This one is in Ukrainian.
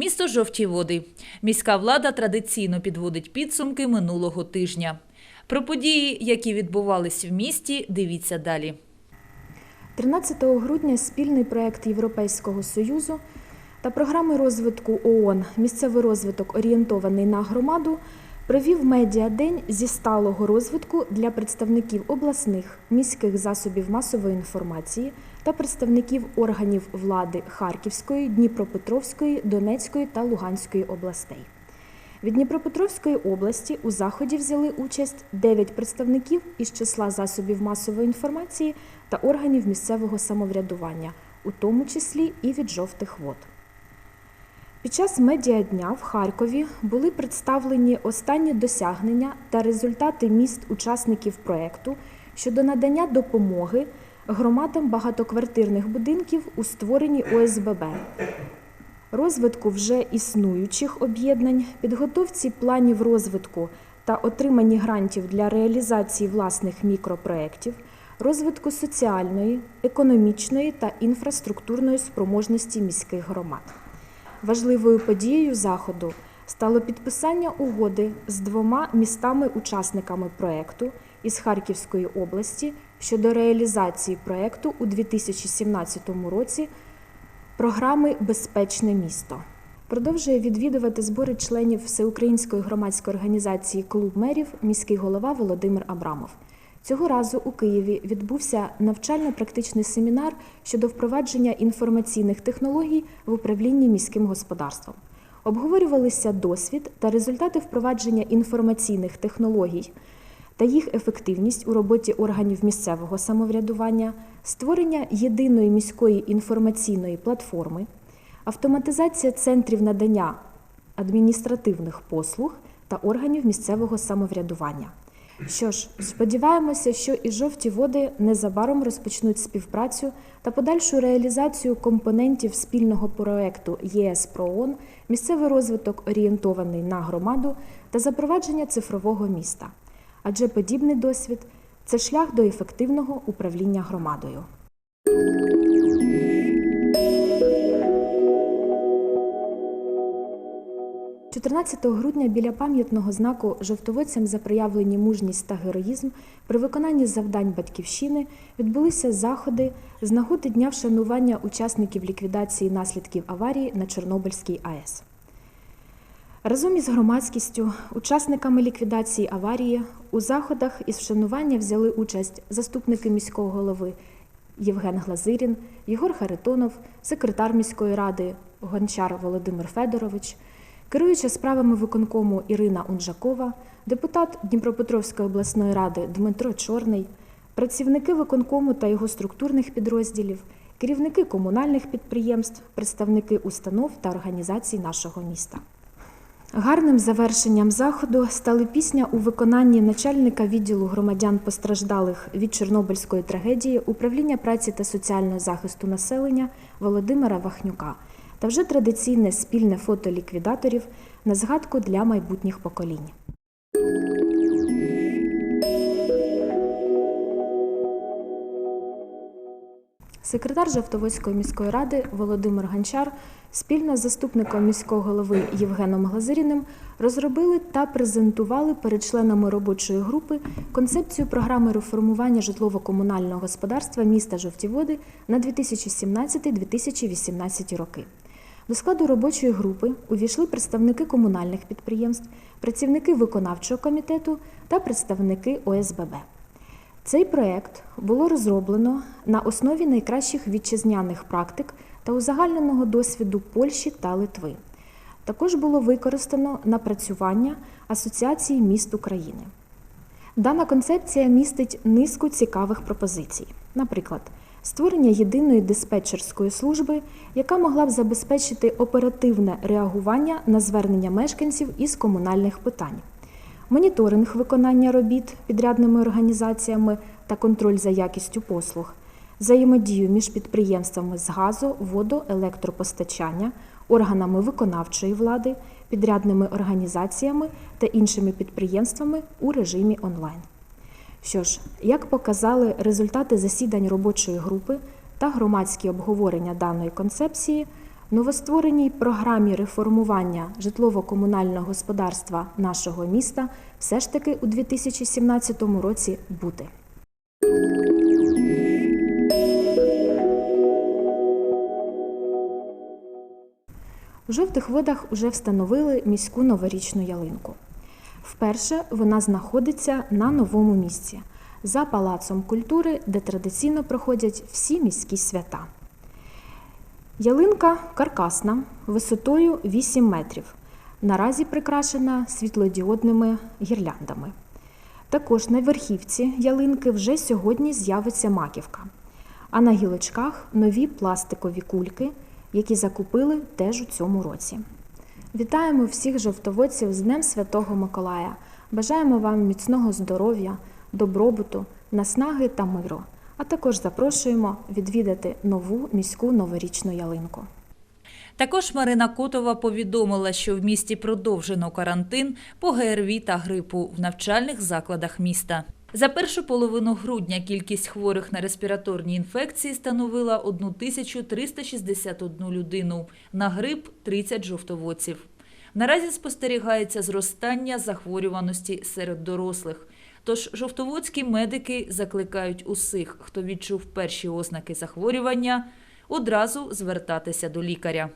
Місто жовті води. Міська влада традиційно підводить підсумки минулого тижня. Про події, які відбувались в місті, дивіться далі. 13 грудня спільний проект Європейського Союзу та програми розвитку ООН Місцевий розвиток орієнтований на громаду провів медіадень зі сталого розвитку для представників обласних міських засобів масової інформації та представників органів влади Харківської, Дніпропетровської, Донецької та Луганської областей. Від Дніпропетровської області у заході взяли участь 9 представників із числа засобів масової інформації та органів місцевого самоврядування, у тому числі і від жовтих вод. Під час медіадня в Харкові були представлені останні досягнення та результати міст-учасників проекту щодо надання допомоги громадам багатоквартирних будинків у створенні ОСББ, розвитку вже існуючих об'єднань, підготовці планів розвитку та отриманні грантів для реалізації власних мікропроєктів, розвитку соціальної, економічної та інфраструктурної спроможності міських громад. Важливою подією заходу стало підписання угоди з двома містами-учасниками проекту із Харківської області щодо реалізації проекту у 2017 році програми Безпечне місто. Продовжує відвідувати збори членів Всеукраїнської громадської організації Клуб мерів міський голова Володимир Абрамов. Цього разу у Києві відбувся навчально-практичний семінар щодо впровадження інформаційних технологій в управлінні міським господарством. Обговорювалися досвід та результати впровадження інформаційних технологій та їх ефективність у роботі органів місцевого самоврядування, створення єдиної міської інформаційної платформи, автоматизація центрів надання адміністративних послуг та органів місцевого самоврядування. Що ж, сподіваємося, що і жовті води незабаром розпочнуть співпрацю та подальшу реалізацію компонентів спільного проекту ЄС ПРООН, місцевий розвиток орієнтований на громаду та запровадження цифрового міста. Адже подібний досвід це шлях до ефективного управління громадою. 14 грудня біля пам'ятного знаку жовтоводцям за проявлені мужність та героїзм при виконанні завдань батьківщини відбулися заходи з нагоди дня вшанування учасників ліквідації наслідків аварії на Чорнобильській АЕС. Разом із громадськістю, учасниками ліквідації аварії у заходах із вшанування взяли участь заступники міського голови Євген Глазирін, Єгор Харитонов, секретар міської ради Гончар Володимир Федорович, керуюча справами виконкому Ірина Унжакова, депутат Дніпропетровської обласної ради Дмитро Чорний, працівники виконкому та його структурних підрозділів, керівники комунальних підприємств, представники установ та організацій нашого міста. Гарним завершенням заходу стали пісня у виконанні начальника відділу громадян постраждалих від Чорнобильської трагедії управління праці та соціального захисту населення Володимира Вахнюка та вже традиційне спільне фото ліквідаторів на згадку для майбутніх поколінь. Секретар Жовтоводської міської ради Володимир Ганчар спільно з заступником міського голови Євгеном Глазиріним розробили та презентували перед членами робочої групи концепцію програми реформування житлово-комунального господарства міста Жовті Води на 2017-2018 роки. До складу робочої групи увійшли представники комунальних підприємств, працівники виконавчого комітету та представники ОСББ. Цей проект було розроблено на основі найкращих вітчизняних практик та узагальненого досвіду Польщі та Литви. Також було використано напрацювання Асоціації міст України. Дана концепція містить низку цікавих пропозицій. Наприклад, створення єдиної диспетчерської служби, яка могла б забезпечити оперативне реагування на звернення мешканців із комунальних питань моніторинг виконання робіт підрядними організаціями та контроль за якістю послуг, взаємодію між підприємствами з газу, водо, електропостачання, органами виконавчої влади, підрядними організаціями та іншими підприємствами у режимі онлайн. Що ж, як показали результати засідань робочої групи та громадські обговорення даної концепції, новоствореній програмі реформування житлово-комунального господарства нашого міста все ж таки у 2017 році бути. У жовтих водах вже встановили міську новорічну ялинку. Вперше вона знаходиться на новому місці за палацом культури, де традиційно проходять всі міські свята. Ялинка каркасна, висотою 8 метрів. Наразі прикрашена світлодіодними гірляндами. Також на верхівці ялинки вже сьогодні з'явиться маківка, а на гілочках нові пластикові кульки, які закупили теж у цьому році. Вітаємо всіх жовтоводців з Днем Святого Миколая. Бажаємо вам міцного здоров'я, добробуту, наснаги та миру. А також запрошуємо відвідати нову міську новорічну ялинку. Також Марина Котова повідомила, що в місті продовжено карантин по ГРВІ та грипу в навчальних закладах міста. За першу половину грудня кількість хворих на респіраторні інфекції становила 1361 людину, на грип – 30 жовтоводців. Наразі спостерігається зростання захворюваності серед дорослих. Тож жовтоводські медики закликають усіх, хто відчув перші ознаки захворювання, одразу звертатися до лікаря.